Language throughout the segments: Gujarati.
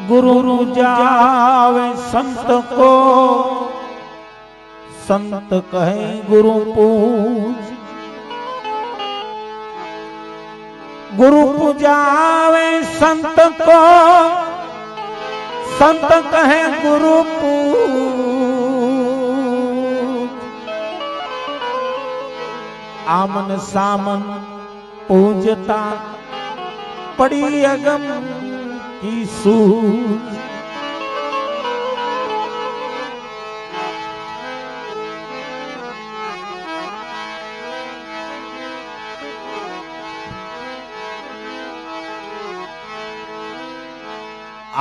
गुरु जावे संत को। संत कहे गुरु पूज। गुरु पूजावे संत को। संत कहे गुरु पूज। आमन सामन पूजता। पड़ी अगम ઈસુ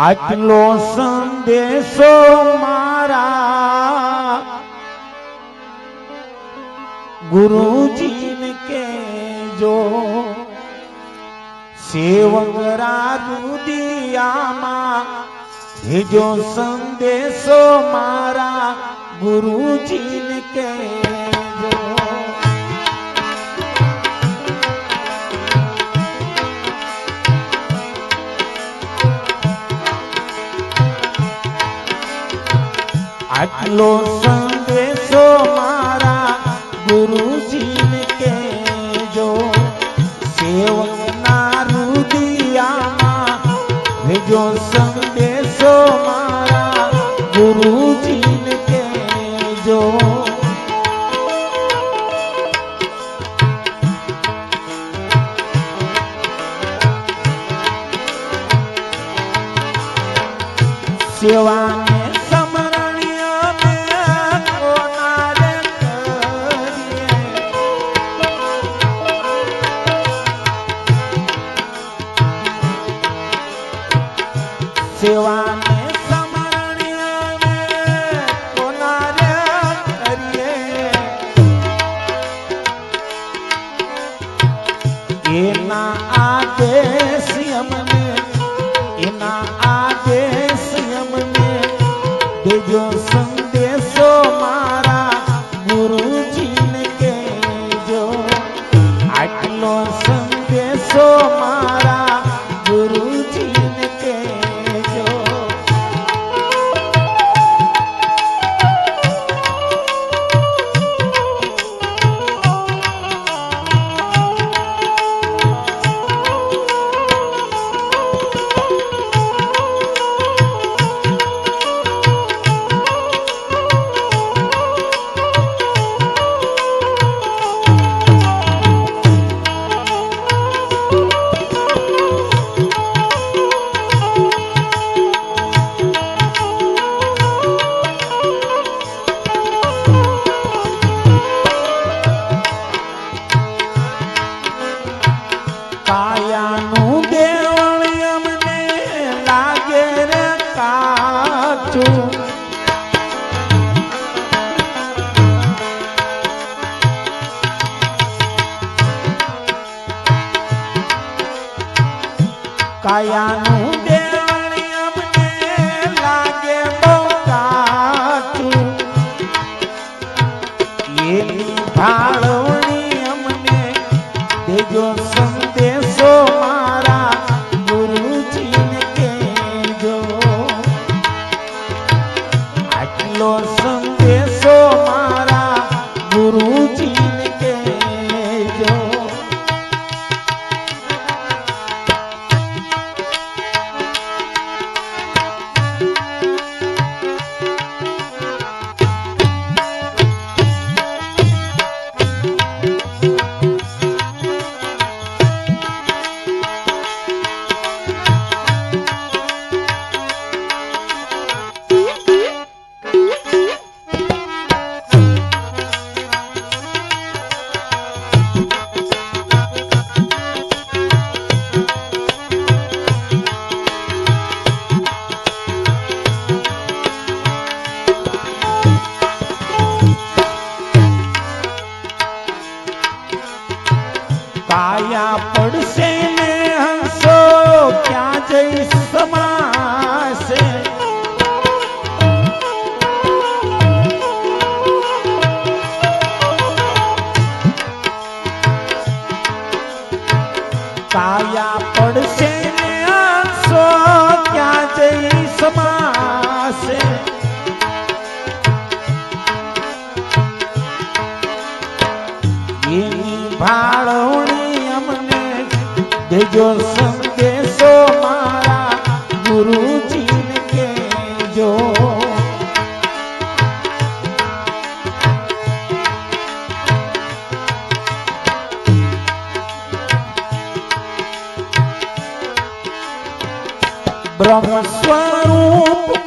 આટલો સંદેશો મારા ગુરુજીને કેજો જો સેવકરા દુદિયામાં ભેજો સંદેશો મારા ગુરુજીને કેજો આટલો સેવાને સમરણીય સેવાને દેજો સંદેશો મારા કાયાનું એની ભાળવણી અમને દેજો સંદેશો મારા ગુરુજીને કેજો બ્રહ્મ સ્વરૂપ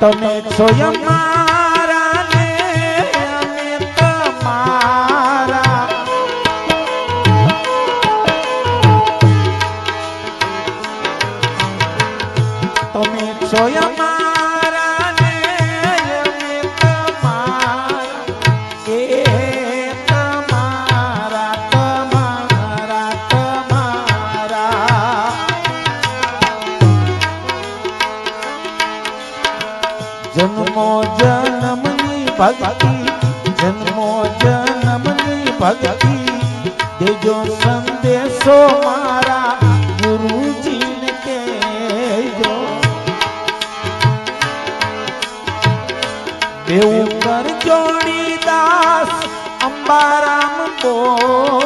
તમે સ્વયં મારા ને અમે તમારા. તમે છો જન્મો જન્મની ભક્તિ, જન્મો જન્મની ભક્તિ. દેજો સંદેશો મારા ગુરુજીને કહેજો. દેવું કર જોડી દાસ અંબારામ બોલ્યા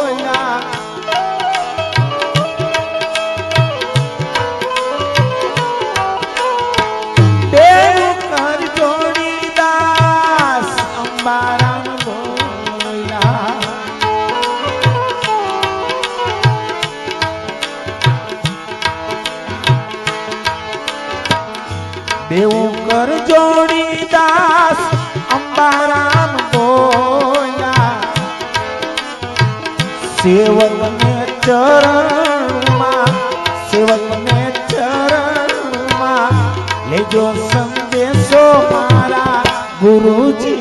સેવકને ચરણમાં સેવકને ચરણમાં લેજો સંદેશો મારા ગુરુજી.